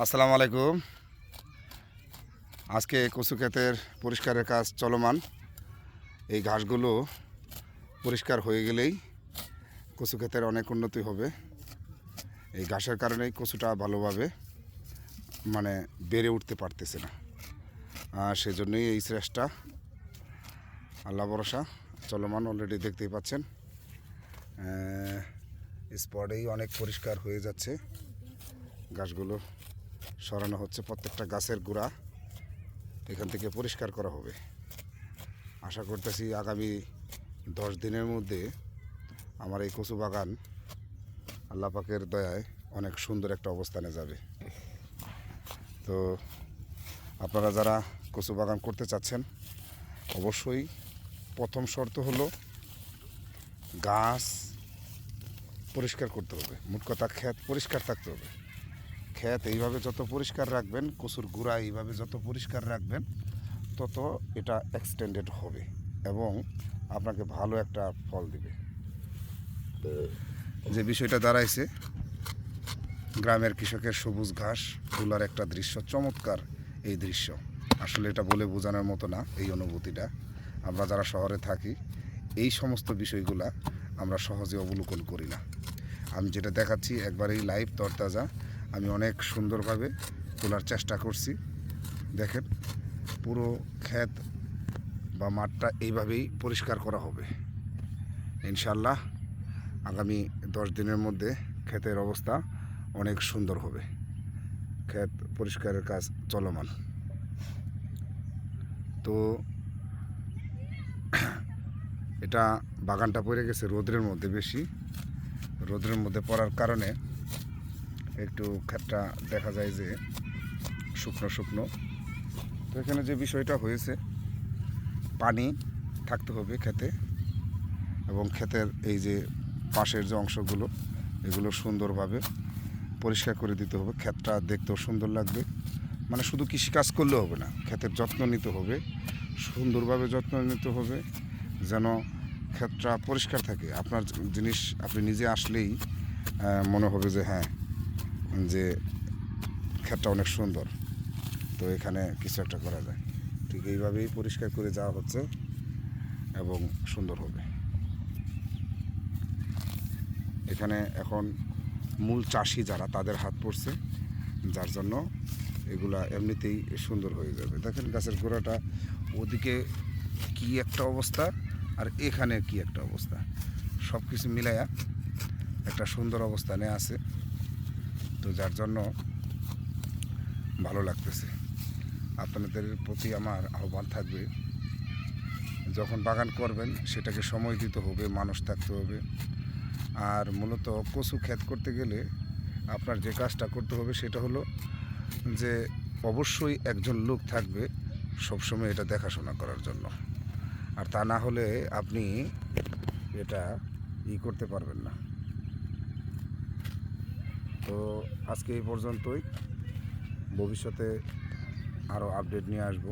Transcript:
আসসালামু আলাইকুম। আজকে কচু ক্ষেতের পরিষ্কারের কাজ চলমান। এই ঘাসগুলো পরিষ্কার হয়ে গেলেই কচু ক্ষেতের অনেক উন্নতি হবে। এই ঘাসের কারণেই কচুটা ভালোভাবে মানে বেড়ে উঠতে পারতেছে না। আর সেজন্যই এই চেষ্টা আল্লাহ ভরসা, চলমান অলরেডি দেখতেই পাচ্ছেন। স্পটেই অনেক পরিষ্কার হয়ে যাচ্ছে। গাছগুলো সরানো হচ্ছে প্রত্যেকটা গাছের গোড়া। এখান থেকে পরিষ্কার করা হবে। আশা করতেছি আগামী দশ দিনের মধ্যে আমার এই কচু বাগান আল্লাহ পাকের দয়ায় অনেক সুন্দর একটা অবস্থানে যাবে। তো আপনারা যারা কচু বাগান করতে চাচ্ছেন, অবশ্যই প্রথম শর্ত হলো গাছ পরিষ্কার করতে হবে। মোট কথা ক্ষেত পরিষ্কার থাকতে হবে। ক্ষেত এইভাবে যত পরিষ্কার রাখবেন, কচুর গুঁড়া এইভাবে যত পরিষ্কার রাখবেন, তত এটা এক্সটেন্ডেড হবে এবং আপনাকে ভালো একটা ফল দিবে। যে বিষয়টা দাঁড়াইছে, গ্রামের কৃষকের সবুজ ঘাস তোলার একটা দৃশ্য, চমৎকার এই দৃশ্য। আসলে এটা বলে বোঝানোর মতো না এই অনুভূতিটা। আমরা যারা শহরে থাকি, এই সমস্ত বিষয়গুলা আমরা সহজে অবলোকন করি না। আমি যেটা দেখাচ্ছি একবারেই লাইভ তরতাজা। আমি অনেক সুন্দরভাবে তোলার চেষ্টা করছি। দেখেন, পুরো ক্ষেত বা মাঠটা এইভাবেই পরিষ্কার করা হবে। ইনশাল্লাহ আগামী দশ দিনের মধ্যে ক্ষেতের অবস্থা অনেক সুন্দর হবে। ক্ষেত পরিষ্কারের কাজ চলমান। তো এটা বাগানটা পড়ে গেছে রোদ্রের মধ্যে বেশি। রোদ্রের মধ্যে পড়ার কারণে একটু ক্ষেতটা দেখা যায় যে শুকনো শুকনো। তো এখানে যে বিষয়টা হয়েছে, পানি থাকতে হবে খেতে এবং ক্ষেতের এই যে পাশের যে অংশগুলো, এগুলো সুন্দরভাবে পরিষ্কার করে দিতে হবে। ক্ষেতটা দেখতেও সুন্দর লাগবে। মানে শুধু কৃষিকাজ করলে হবে না, ক্ষেতের যত্ন নিতে হবে, সুন্দরভাবে যত্ন নিতে হবে যেন ক্ষেতটা পরিষ্কার থাকে। আপনার জিনিস আপনি নিজে আসলেই মনে হবে যে হ্যাঁ যে ক্ষেতটা অনেক সুন্দর। তো এখানে কিছু একটা করা যায়। ঠিক এইভাবেই পরিষ্কার করে যাওয়া হচ্ছে এবং সুন্দর হবে। এখানে এখন মূল চাষি যারা তাদের হাত পড়ছে, যার জন্য এগুলা এমনিতেই সুন্দর হয়ে যাবে। দেখেন গাছের গোড়াটা, ওদিকে কি একটা অবস্থা আর এখানে কি একটা অবস্থা। সব কিছু মিলাইয়া একটা সুন্দর অবস্থানে আছে। তো যার জন্য ভালো লাগতেছে। আপনাদের প্রতি আমার আহ্বান থাকবে, যখন বাগান করবেন সেটাকে সময় দিতে হবে, মানুষ থাকতে হবে। আর মূলত কচু ক্ষেত করতে গেলে আপনার যে কাজটা করতে হবে সেটা হলো যে অবশ্যই একজন লোক থাকবে সবসময় এটা দেখাশোনা করার জন্য। আর তা না হলে আপনি এটা ই করতে পারবেন না। তো আজকে এই পর্যন্তই। ভবিষ্যতে আরও আপডেট নিয়ে আসব।